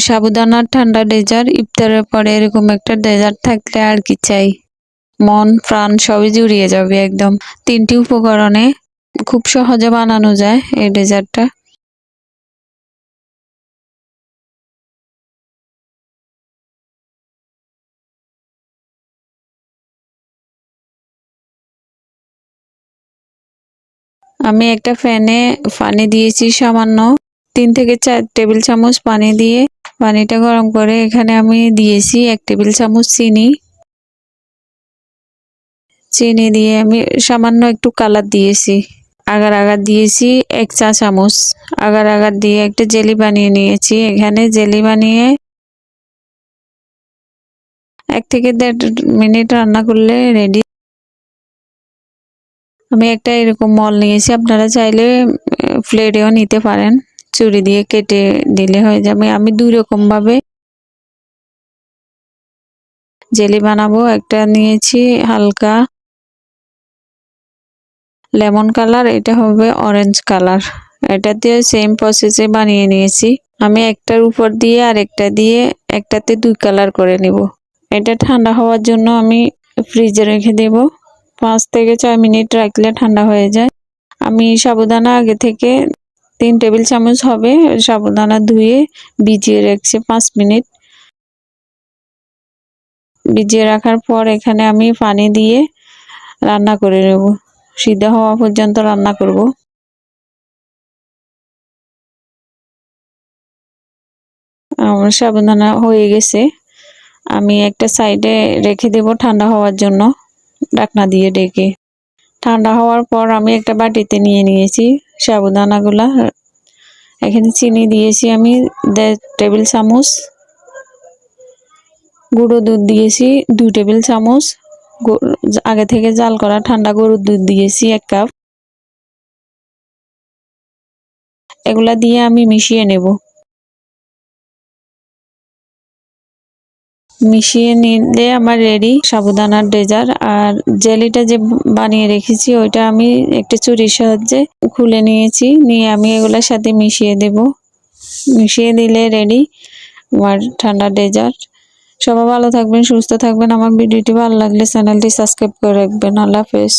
সাবুদানার ঠান্ডা ডেজার্ট, ইফতারের পরে এরকম একটা ডেজার্ট থাকলে আর কি চাই। মন, প্রাণ সবই জুড়িয়ে যাবে একদম। তিনটি উপকরণে খুব সহজে বানানো যায় এই ডেজার্টটা। আমি একটা ফ্যানে পানি দিয়েছি সামান্য। তিন থেকে চার টেবিল চামচ পানি দিয়ে পানিটা গরম করে এখানে আমি দিয়েছি এক টেবিল চামচ চিনি। চিনি দিয়ে আমি সামান্য একটু কালার দিয়েছি। আগার আগার দিয়েছি এক চা চামচ। আগার আগার দিয়ে একটা জেলি বানিয়ে নিয়েছি। এখানে জেলি বানিয়ে এক থেকে দেড় মিনিট রান্না করলে রেডি আমি একটা এরকম মল নিয়েছি। আপনারা চাইলে প্লেটেও নিতে পারেন। চুরি দিয়ে কেটে দিলে হয়ে যাবে। আমি দুই রকম ভাবে জেলি বানাবো। একটা নিয়েছি হালকা লেমন কালার, এটা হবে অরেঞ্জ কালার। এটা দিয়ে সেম প্রসেসে বানিয়ে নিয়েছি। আমি একটার উপর দিয়ে আর একটা দিয়ে একটাতে দুই কালার করে নিব। এটা ঠান্ডা হওয়ার জন্য আমি ফ্রিজে রেখে দেব। পাঁচ থেকে ছয় মিনিট রাখলে ঠান্ডা হয়ে যায়। আমি সাবুদানা আগে থেকে তিন টেবিল চামচ হবে, সাবুদানা ধুয়ে ভিজিয়ে রাখছি পাঁচ মিনিট। ভিজিয়ে রাখার পর এখানে আমি পানি দিয়ে রান্না করে নেব। সিদ্ধ হওয়া পর্যন্ত রান্না করব। আমার সাবুদানা হয়ে গেছে। আমি একটা সাইডে রেখে দেব ঠান্ডা হওয়ার জন্য। ডাকনা দিয়ে ডেকে। ঠান্ডা হওয়ার পর আমি একটা বাটিতে নিয়ে নিয়েছি সাবুদানাগুলা। এখানে চিনি দিয়েছি আমি, দেড় টেবিল চামচ। গুঁড়ো দুধ দিয়েছি, দুই টেবিল চামচ। আগে থেকে জাল করা ঠান্ডা গরুর দুধ দিয়েছি, এক কাপ। এগুলা দিয়ে আমি মিশিয়ে নেব। মিশিয়ে নিলে আমার রেডি সাবুদানার ডেজার আর জেলিটা যে বানিয়ে রেখেছি, ওইটা আমি একটা চুরির সাহায্যে খুলে নিয়েছি। নিয়ে আমি এগুলোর সাথে মিশিয়ে দেব। মিশিয়ে দিলে রেডি আমার ঠান্ডা ডেজার্ট। সবাই ভালো থাকবেন, সুস্থ থাকবেন। আমার ভিডিওটি ভালো লাগলে চ্যানেলটি সাবস্ক্রাইব করে রাখবেন। আল্লাহ হাফেজ।